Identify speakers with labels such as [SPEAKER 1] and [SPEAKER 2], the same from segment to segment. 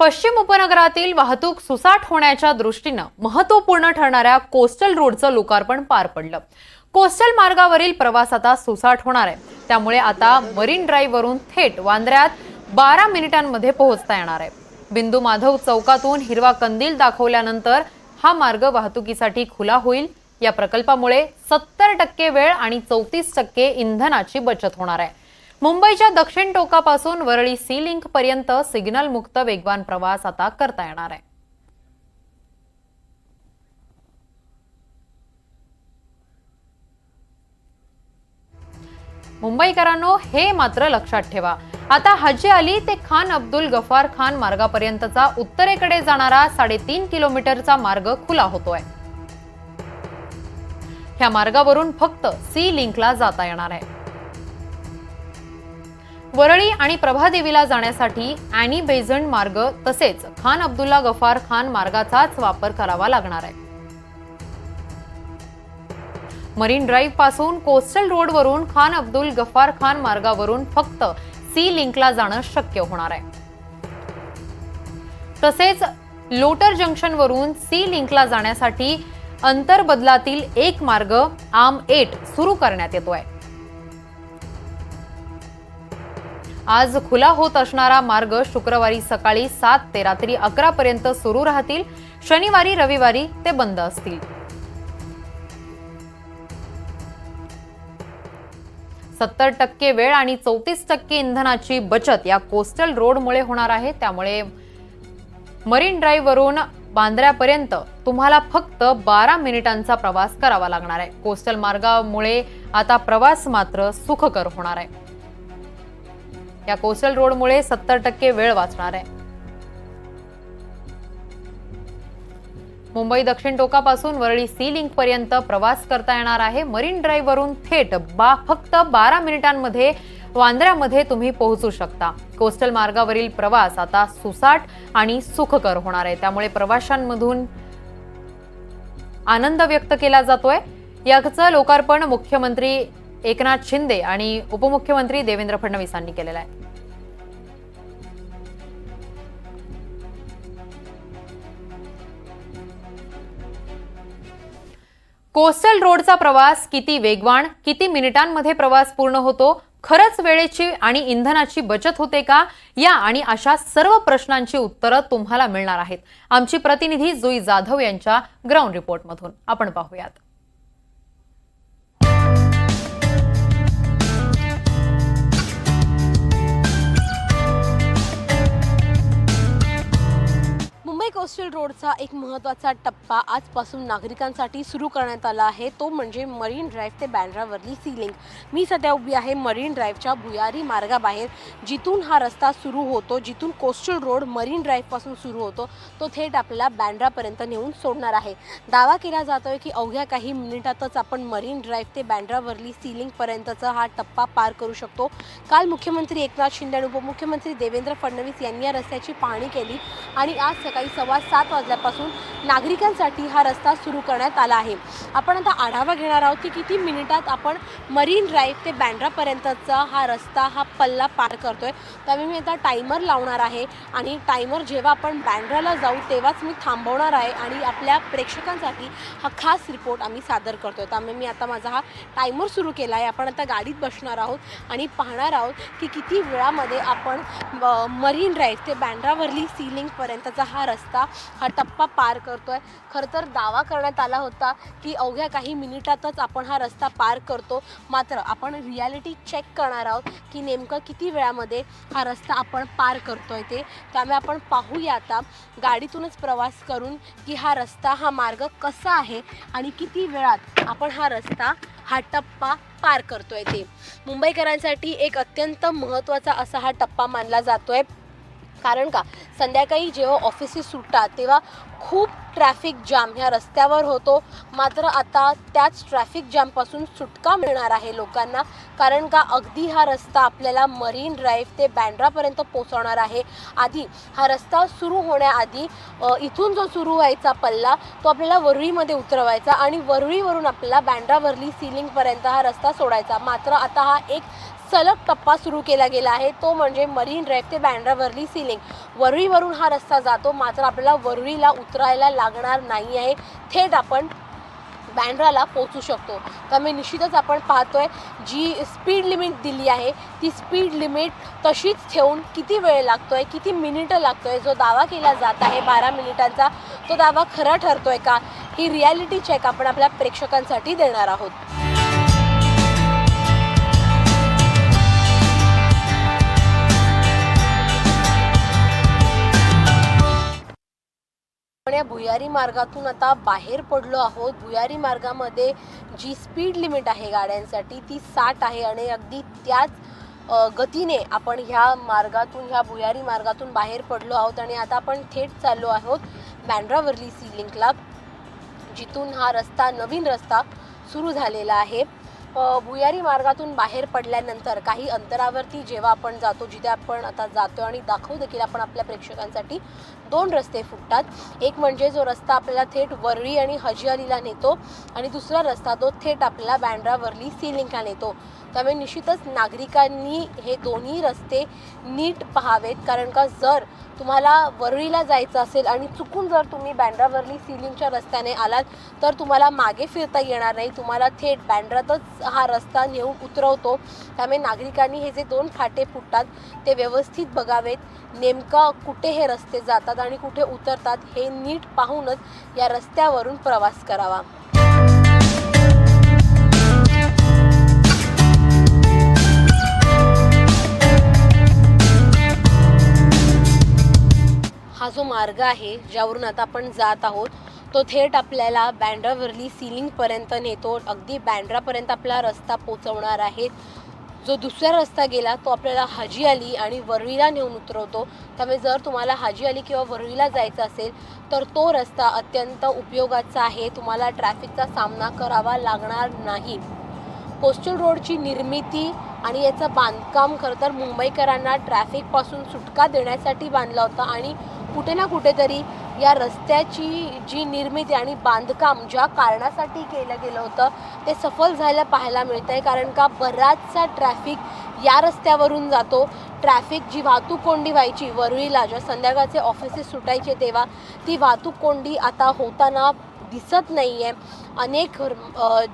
[SPEAKER 1] पश्चिम उपनगरातील वाहतूक सुसाट होण्याच्या दृष्टीनं महत्त्वपूर्ण ठरणाऱ्या कोस्टल रोडचं लोकार्पण पार पडलं. कोस्टल मार्गावरील प्रवास आता सुसाट होणार आहे. त्यामुळे आता मरीन ड्राईव्हवरून थेट वांद्र्यात बारा मिनिटांमध्ये पोहोचता येणार आहे. बिंदू माधव चौकातून हिरवा कंदील दाखवल्यानंतर हा मार्ग वाहतुकीसाठी खुला होईल. या प्रकल्पामुळे सत्तर टक्के वेळ आणि चौतीस टक्के इंधनाची बचत होणार आहे. मुंबईच्या दक्षिण टोकापासून वरळी सी लिंक पर्यंत सिग्नल मुक्त वेगवान प्रवास आता करता येणार आहे. मुंबईकरांनो हे मात्र लक्षात ठेवा. आता हजी अली ते खान अब्दुल गफार खान मार्गापर्यंतचा उत्तरेकडे जाणारा साडेतीन किलोमीटरचा मार्ग खुला होतोय. ह्या मार्गावरून फक्त सी लिंकला जाता येणार आहे. वरळी आणि प्रभादेवीला जाण्यासाठी अॅनी बेझंट मार्ग तसेच खान अब्दुल्ला गफार खान मार्गाचाच वापर करावा लागणार आहे. मरीन ड्राईव्हपासून कोस्टल रोडवरून खान अब्दुल गफार खान मार्गावरून फक्त सी लिंकला जाणं शक्य होणार आहे. तसेच लोटर जंक्शनवरून सी लिंकला जाण्यासाठी अंतरबदलातील एक मार्ग आम एट सुरू करण्यात येतो आहे आज खुला होत असणारा मार्ग शुक्रवारी सकाळी सात ते रात्री अकरा पर्यंत सुरू राहतील. शनिवारी रविवारी ते बंद असतील. सत्तर टक्के वेळ आणि चौतीस टक्के इंधनाची बचत या कोस्टल रोडमुळे होणार आहे. त्यामुळे मरीन ड्राईव्हवरून बांद्र्यापर्यंत तुम्हाला फक्त बारा मिनिटांचा प्रवास करावा लागणार आहे. कोस्टल मार्गामुळे आता प्रवास मात्र सुखकर होणार आहे. या कोस्टल रोडमुळे सत्तर टक्के वेळ वाचणार आहे. मुंबई दक्षिण टोकापासून वरळी सी लिंक पर्यंत प्रवास करता येणार आहे. मरीन ड्राईव्ह वरून थेट बा फक्त बारा मिनिटांमध्ये वांद्र्यामध्ये तुम्ही पोहोचू शकता. कोस्टल मार्गावरील प्रवास आता सुसाट आणि सुखकर होणार आहे. त्यामुळे प्रवाशांमधून आनंद व्यक्त केला जातोय. याचं लोकार्पण मुख्यमंत्री एकनाथ शिंदे आणि उपमुख्यमंत्री देवेंद्र फडणवीसांनी केलेला आहे. कोस्टल रोडचा प्रवास किती वेगवान किती मिनिटांमध्ये प्रवास पूर्ण होतो खरंच वेळेची आणि इंधनाची बचत होते का? या आणि अशा सर्व प्रश्नांची उत्तरं तुम्हाला मिळणार आहेत. आमची प्रतिनिधी जुई जाधव यांच्या ग्राउंड रिपोर्टमधून. आपण पाहूयात.
[SPEAKER 2] मुंबई कोस्टल रोडचा एक महत्त्वाचा टप्पा आजपासून नागरिकांसाठी सुरू करण्यात आला आहे. तो म्हणजे मरीन ड्राईव्ह ते बँड्रावरली सीलिंग. मी सध्या उभी आहे मरीन ड्राईव्हच्या भुयारी मार्गाबाहेर जिथून हा रस्ता सुरू होतो जिथून कोस्टल रोड मरीन ड्राईव्हपासून सुरू होतो तो थेट आपल्याला बँड्रापर्यंत नेऊन सोडणार आहे. दावा केला जातो आहे की अवघ्या काही मिनिटातच आपण मरीन ड्राईव्ह ते बँड्रावरली सीलिंगपर्यंतचा हा टप्पा पार करू शकतो. काल मुख्यमंत्री एकनाथ शिंदे आणि उपमुख्यमंत्री देवेंद्र फडणवीस यांनी या रस्त्याची पाहणी केली आणि आज सकाळी सव्वा सात वाजल्यापासून नागरिकांसाठी हा रस्ता सुरू करण्यात आला आहे. आपण आता आढावा घेणार आहोत की किती मिनिटात आपण मरीन ड्राईव्ह ते बँड्रापर्यंतचा हा रस्ता हा पल्ला पार करतोय. त्यामुळे मी आता टायमर लावणार आहे आणि टायमर जेव्हा आपण बँड्राला जाऊ तेव्हाच मी थांबवणार आहे आणि आपल्या प्रेक्षकांसाठी हा खास रिपोर्ट आम्ही सादर करतोय. त्यामुळे मी आता माझा हा टायमर सुरू केला आहे. आपण आता गाडीत बसणार आहोत आणि पाहणार आहोत की किती वेळामध्ये आपण मरीन ड्राईव्ह ते बँड्रावरली सीलिंगपर्यंतचा हा रस्ता हा टप्पा पार करतोय. खरं तर दावा करण्यात आला होता की अवघ्या काही मिनिटातच आपण हा रस्ता पार करतो. मात्र आपण रियालिटी चेक करणार आहोत की नेमकं किती वेळामध्ये हा रस्ता आपण पार करतोय ते. त्यामुळे आपण पाहूया आता गाडीतूनच प्रवास करून की हा रस्ता हा मार्ग कसा आहे आणि किती वेळात आपण हा रस्ता हा टप्पा पार करतोय ते. मुंबईकरांसाठी एक अत्यंत महत्त्वाचा असा हा टप्पा मानला जातोय. कारण का? संध्याकाळी जेव्हा ऑफिसेस सुटतात तेव्हा खूप ट्रॅफिक जाम ह्या रस्त्यावर होतो. मात्र आता त्याच ट्रॅफिक जामपासून सुटका मिळणार आहे लोकांना. कारण का? अगदी हा रस्ता आपल्याला मरीन ड्राईव्ह ते बँड्रापर्यंत पोचवणार आहे. आधी हा रस्ता सुरू होण्याआधी इथून जो सुरू व्हायचा पल्ला तो आपल्याला वरळीमध्ये उतरवायचा आणि वरळीवरून आपल्याला बँड्रावरली सिलिंगपर्यंत हा रस्ता सोडायचा. मात्र आता हा एक सलग टप्पा सुरू केला गेला आहे. तो म्हणजे मरीन ड्राईव्ह ते बँड्रावरली सिलिंग वरळीवरून हा रस्ता जातो. मात्र आपल्याला वरळीला उतरायला लागणार नाही आहे. थेट आपण बँड्राला पोचू शकतो. त्यामुळे निश्चितच आपण पाहतोय जी स्पीड लिमिट दिली आहे ती स्पीड लिमिट तशीच ठेवून किती वेळ लागतोय किती मिनिटं लागतोय जो दावा केला जात आहे बारा मिनिटांचा तो दावा खरा ठरतोय का? ही रियालिटी चेक आपण आपल्या प्रेक्षकांसाठी देणार आहोत. भुयारी मार्गातून आता बाहेर पडलो आहोत. भुयारी मार्गामध्ये जी स्पीड लिमिट आहे गाड्यांसाठी ती साठ आहे आणि अगदी त्याच गतीने आपण ह्या मार्गातून ह्या भुयारी मार्गातून बाहेर पडलो आहोत आणि आता आपण थेट चाललो आहोत बँड्रावर्ली सी लिंकला जिथून हा रस्ता नवीन रस्ता सुरू झालेला आहे. भुयारी मार्गातून बाहेर पडल्यानंतर काही अंतरावरती जेव्हा आपण जातो जिथे आपण आता जातो आणि दाखवू देखील आपण आपल्या प्रेक्षकांसाठी दोन रस्ते फुटतात. एक म्हणजे जो रस्ता आपल्याला थेट वरळी आणि हजियालीला नेतो आणि दुसरा रस्ता तो थेट आपल्याला बँड्रावरली सिलिंकला नेतो. त्यामुळे निश्चितच नागरिकांनी हे दोन्ही रस्ते नीट पहावेत. कारण का जर तुम्हाला वरळीला जायचं असेल आणि चुकून जर तुम्ही बँड्रावरली सिलिंगच्या रस्त्याने आलात तर तुम्हाला मागे फिरता येणार नाही. तुम्हाला थेट बँड्रातच हा रस्ता नेऊन उतरवतो. त्यामुळे नागरिकांनी हे जे दोन फाटे फुटतात ते व्यवस्थित बघावेत. नेमका कुठे हे रस्ते जातात आणि कुठे उतरतात हे नीट पाहूनच या रस्त्यावरून प्रवास करावा. हा जो मार्ग आहे ज्यावरून आता आपण जात आहोत तो थेट आपल्याला बँड्रावरली सिलिंगपर्यंत नेतो. अगदी बँड्रापर्यंत आपला रस्ता पोचवणार आहे जो दुसरा रस्ता गेला तो आपल्याला हाजी अली आणि वरळीला नेऊन उतरवतो. त्यामुळे जर तुम्हाला हाजी अली किंवा वरळीला जायचं असेल तर तो रस्ता अत्यंत उपयोगाचा आहे. तुम्हाला ट्रॅफिकचा सामना करावा लागणार नाही. कोस्टल रोडची निर्मिती आणि याचं बांधकाम खरं तर मुंबईकरांना ट्रॅफिकपासून सुटका देण्यासाठी बांधला होता आणि कुठे ना कुठेतरी या रस्त्याची जी निर्मिती आणि बांधकाम ज्या कारणासाठी केलं गेलं होतं ते सफल झायला पाहायला मिळतं आहे कारण का बराचसा ट्रॅफिक या रस्त्यावरून जातो. ट्रॅफिक जी वाहतूक कोंडी व्हायची वरळीला ज्या संध्याकाळचे ऑफिसेस सुटायचे तेव्हा ती वाहतूक कोंडी आता होताना दिसत नाही आहे अनेक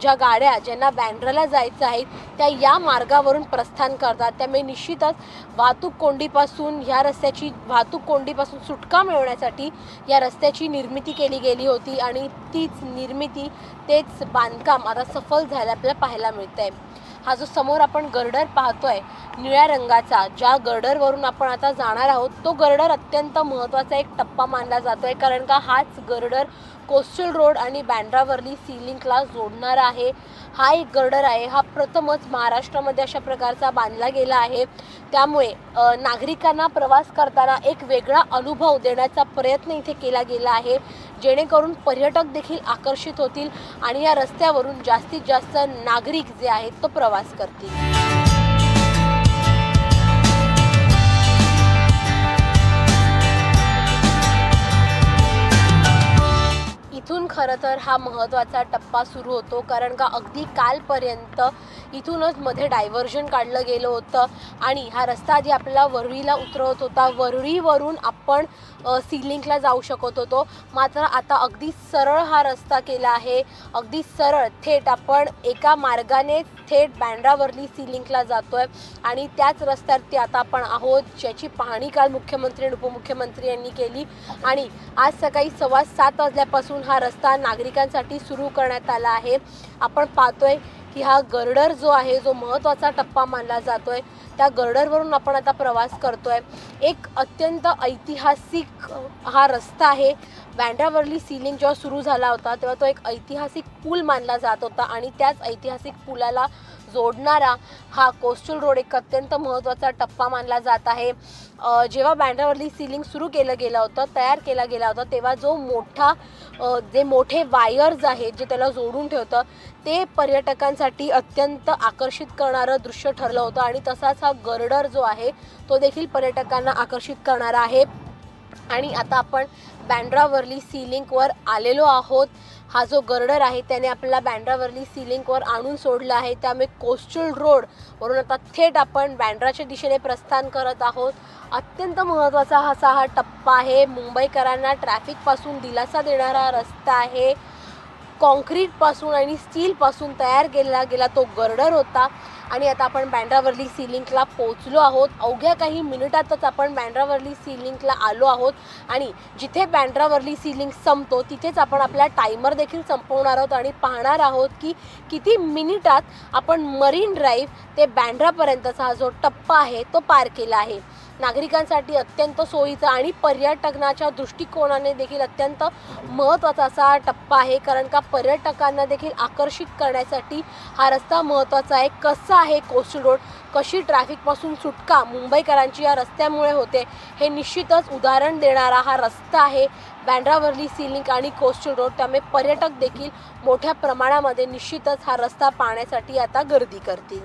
[SPEAKER 2] ज्या गाड्या ज्यांना बँड्राला जायचं आहे त्या या मार्गावरून प्रस्थान करतात. त्यामुळे निश्चितच वाहतूक कोंडीपासून ह्या रस्त्याची वाहतूक कोंडीपासून सुटका मिळवण्यासाठी या रस्त्याची निर्मिती केली गेली होती आणि तीच निर्मिती तेच बांधकाम आता सफल झालं आपल्याला पाहायला मिळतं आहे हा जो समोर आपण गर्डर पाहतोय निळ्या रंगाचा ज्या गर्डरवरून आपण आता जाणार आहोत तो गर्डर अत्यंत महत्त्वाचा एक टप्पा मानला जातोय कारण का हाच गर्डर कोस्टल रोड आणि बँड्रावरली सिलिंकला जोडणारा आहे. हा एक गर्डर आहे. हा प्रथमच महाराष्ट्रामध्ये अशा प्रकारचा बांधला गेला आहे. त्यामुळे नागरिकांना प्रवास करताना एक वेगळा अनुभव देण्याचा प्रयत्न इथे केला गेला आहे. जेणेकरून पर्यटक देखील आकर्षित होतील आणि या रस्त्यावरून जास्तीत जास्त नागरिक जे आहेत तो प्रवास करतील. इथून खरं तर हा महत्त्वाचा टप्पा सुरू होतो कारण का अगदी कालपर्यंत इथूनच मध्ये डायव्हर्जन काढलं गेलं होतं. आणि हा रस्ता आधी आपल्याला वरळीला उतरवत होता वरळीवरून आपण सीलिंगला जाऊ शकत होतो. मात्र आता अगदी सरळ हा रस्ता केला आहे. अगदी सरळ थेट आपण एका मार्गाने थेट बँड्रावरली सीलिंगला जातो आहे आणि त्याच रस्त्यावरती आता आपण आहोत ज्याची पाहणी काल मुख्यमंत्री आणि उपमुख्यमंत्री यांनी केली. आणि आज सकाळी सव्वा सात वाजल्यापासून हा रस्ता नागरिकांसाठी सुरू करण्यात आला आहे. आपण पाहतोय की हा गर्डर जो आहे जो महत्त्वाचा टप्पा मानला जातोय त्या गर्डरवरून आपण आता प्रवास करतोय. एक अत्यंत ऐतिहासिक हा रस्ता आहे. बँड्रावरली सिलिंग जेव्हा सुरू झाला होता तेव्हा तो एक ऐतिहासिक पूल मानला जात होता आणि त्याच ऐतिहासिक पुलाला जोडणारा हा कोस्टल रोड एक अत्यंत महत्त्वाचा टप्पा मानला जात आहे. जेव्हा बँड्रावरली सिलिंग सुरू केलं गेलं होतं तयार केला गेला होता तेव्हा जो मोठा जे मोठे वायर्स आहेत जे त्याला जोडून ठेवतं ते पर्यटकांसाठी अत्यंत आकर्षित करणारं दृश्य ठरलं होतं आणि तसाच हा गर्डर जो आहे तो देखील पर्यटकांना आकर्षित करणारा आहे. आणि आता आपण बँड्रावरली सी लिंकवर आलेलो आहोत. हा जो गर्डर आहे त्याने आपल्याला बँड्रावरली सिलिंगवर आणून सोडलं आहे. त्यामुळे कोस्टल रोडवरून आता थेट आपण बँड्राच्या दिशेने प्रस्थान करत आहोत. अत्यंत महत्त्वाचा असा हा टप्पा आहे. मुंबईकरांना ट्रॅफिकपासून दिलासा देणारा रस्ता आहे. कॉन्क्रीटपासून आणि स्टीलपासून तयार केला गेला तो गर्डर होता. आणि आता आपण बँड्रावर्ली सी लिंकला आहोत. अवघ्या काही मिनिटातच आपण बँड्रावर्ली सी लिंकला आलो आहोत. आणि जिथे बँड्रावर्ली सी लिंक संपतो तिथेच आपण आपला टायमर देखील संपवणार आहोत आणि पाहणार आहोत की किती मिनिटात आपण मरीन ड्राईव्ह ते बँड्रापर्यंतचा हा जो टप्पा आहे तो पार केला आहे. नागरिकांसाठी अत्यंत सोयीचा आणि पर्यटनाच्या दृष्टिकोनाने देखील अत्यंत महत्त्वाचा असा टप्पा आहे. कारण का पर्यटकांना देखील आकर्षित करण्यासाठी हा रस्ता महत्त्वाचा आहे. कसा आहे कोस्टल रोड कशी ट्रॅफिकपासून सुटका मुंबईकरांची या रस्त्यामुळे होते? हे निश्चितच उदाहरण देणारा हा रस्ता आहे. बँड्रावर्ली सिलिंक आणि कोस्टल रोड त्यामुळे पर्यटक देखील मोठ्या प्रमाणामध्ये निश्चितच हा रस्ता पाहण्यासाठी आता गर्दी करतील.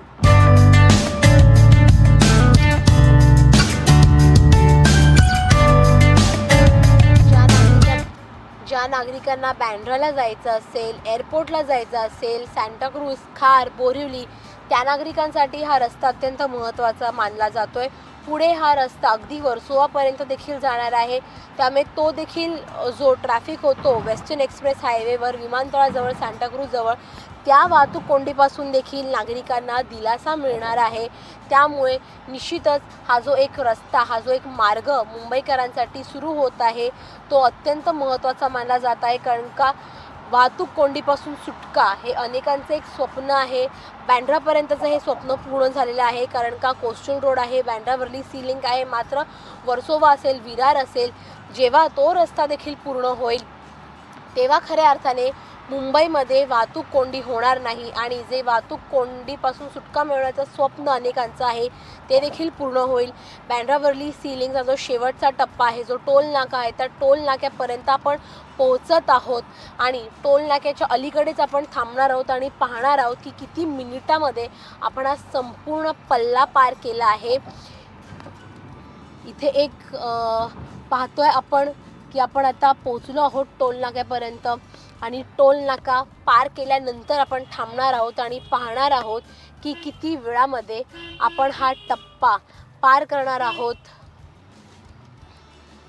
[SPEAKER 2] ज्या नागरिकांना बँड्राला जायचं असेल एअरपोर्टला जायचं असेल सँटाक्रूज खार बोरिवली त्या नागरिकांसाठी हा रस्ता अत्यंत महत्त्वाचा मानला जातो आहे पुढे हा रस्ता अगदी वर्सोवापर्यंत देखील जाणार आहे. त्यामुळे तो देखील जो ट्रॅफिक होतो वेस्टर्न एक्सप्रेस हायवेवर विमानतळाजवळ सँटाक्रूजजवळ त्या वाहतूक कोंडीपासून देखील नागरिकांना दिलासा मिळणार आहे. त्यामुळे निश्चितच हा जो एक रस्ता हा जो एक मार्ग मुंबईकरांसाठी सुरू होत आहे तो अत्यंत महत्त्वाचा मानला जात आहे. कारण का? वाहतूक कोंडीपासून सुटका हे अनेकांचं एक स्वप्न आहे. बँड्रापर्यंतचं हे स्वप्न पूर्ण झालेलं आहे. कारण का? कोस्टल रोड आहे बँड्रावरली सीलिंक आहे मात्र वर्सोवा असेल विरार असेल जेव्हा तो रस्ता देखील पूर्ण होईल तेव्हा खऱ्या अर्थाने मुंबईमध्ये वाहतूक कोंडी होणार नाही आणि जे वाहतूक कोंडीपासून सुटका मिळवण्याचं स्वप्न अनेकांचं आहे ते देखील पूर्ण होईल. बँड्रावर्ली सिलिंगचा जो शेवटचा टप्पा आहे जो टोल नाका आहे त्या टोल नाक्यापर्यंत आपण पोहोचत आहोत आणि टोल नाक्याच्या अलीकडेच आपण थांबणार आहोत आणि पाहणार आहोत की किती मिनिटामध्ये आपण हा संपूर्ण पल्ला पार केला आहे. इथे एक पाहतोय आपण की आपण आता पोचलो आहोत टोल नाक्यापर्यंत आणि टोल नाका पार केल्यानंतर आपण थांबणार आहोत आणि पाहणार आहोत की किती वेळामध्ये आपण हा टप्पा पार करणार आहोत.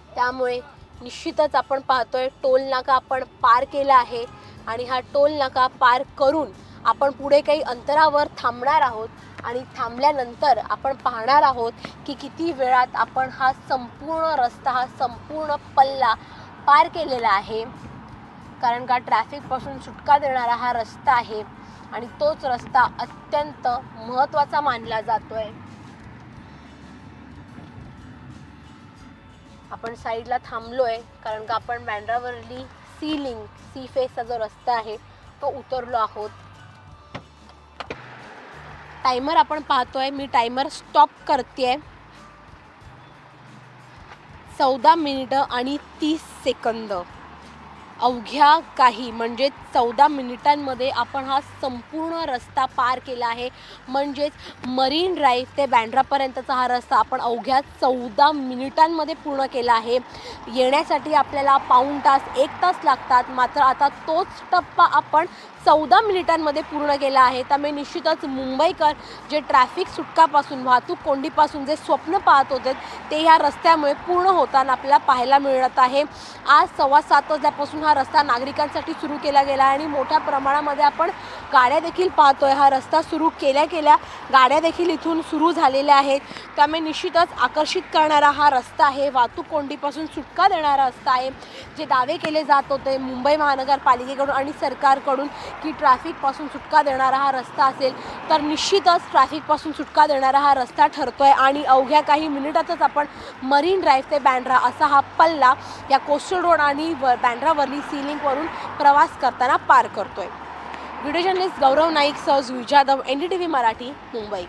[SPEAKER 2] त्यामुळे निश्चितच आपण पाहतोय टोल नाका आपण पार केला आहे आणि हा टोल नाका पार करून आपण पुढे काही अंतरावर थांबणार आहोत आणि थांबल्यानंतर आपण पाहणार आहोत की किती वेळात आपण हा संपूर्ण रस्ता हा संपूर्ण पल्ला पार केलेला आहे. कारण का ट्रॅफिकपासून सुटका देणारा हा रस्ता आहे आणि तोच रस्ता अत्यंत महत्त्वाचा मानला जातोय. आपण साईडला थांबलोय कारण का आपण बँड्रावरली सी लिंक सी फेसचा जो रस्ता आहे तो उतरलो आहोत. टायमर आपण पाहतोय मी टायमर स्टॉप करते चौदा मिनिटं आणि तीस सेकंद अवघ्या काही म्हणजे चौदा मिनिटांमध्ये आपण हा संपूर्ण रस्ता पार केला आहे. म्हणजेच मरीन ड्राईव्ह ते बँड्रापर्यंतचा हा रस्ता आपण अवघ्या चौदा मिनिटांमध्ये पूर्ण केला आहे. येण्यासाठी आपल्याला पाऊण तास एक तास लागतात. मात्र आता तोच टप्पा आपण चौदा मिनिटांमध्ये पूर्ण केला आहे. त्यामुळे निश्चितच मुंबईकर जे ट्रॅफिक सुटकापासून वाहतूक कोंडीपासून जे स्वप्न पाहत होते ते ह्या रस्त्यामुळे पूर्ण होताना आपल्याला पाहायला मिळत आहे. आज सव्वा सात वाजल्यापासून हा रस्ता नागरिकांसाठी सुरू केला गेला आहे आणि मोठ्या प्रमाणामध्ये आपण गाड्या देखील पाहतोय. हा रस्ता सुरू केल्या केल्या गाड्या देखील इथून सुरू झालेल्या आहेत. त्यामुळे निश्चितच आकर्षित करणारा हा रस्ता आहे. वाहतूक कोंडीपासून सुटका देणारा रस्ता आहे. जे दावे केले जात होते मुंबई महानगरपालिकेकडून आणि सरकारकडून की ट्रॅफिकपासून सुटका देणारा हा रस्ता असेल तर निश्चितच ट्रॅफिकपासून सुटका देणारा हा रस्ता ठरतोय. आणि अवघ्या काही मिनिटातच आपण मरीन ड्राईव्ह ते बँड्रा असा हा पल्ला या कोस्टल रोड आणि व बँड्रावरली सी लिंकवरून प्रवास करताना पार करतोय. व्हिडिओ जर्नलिस्ट गौरव नाईक सह Jui Jadhav N D T V Marathi Mumbai.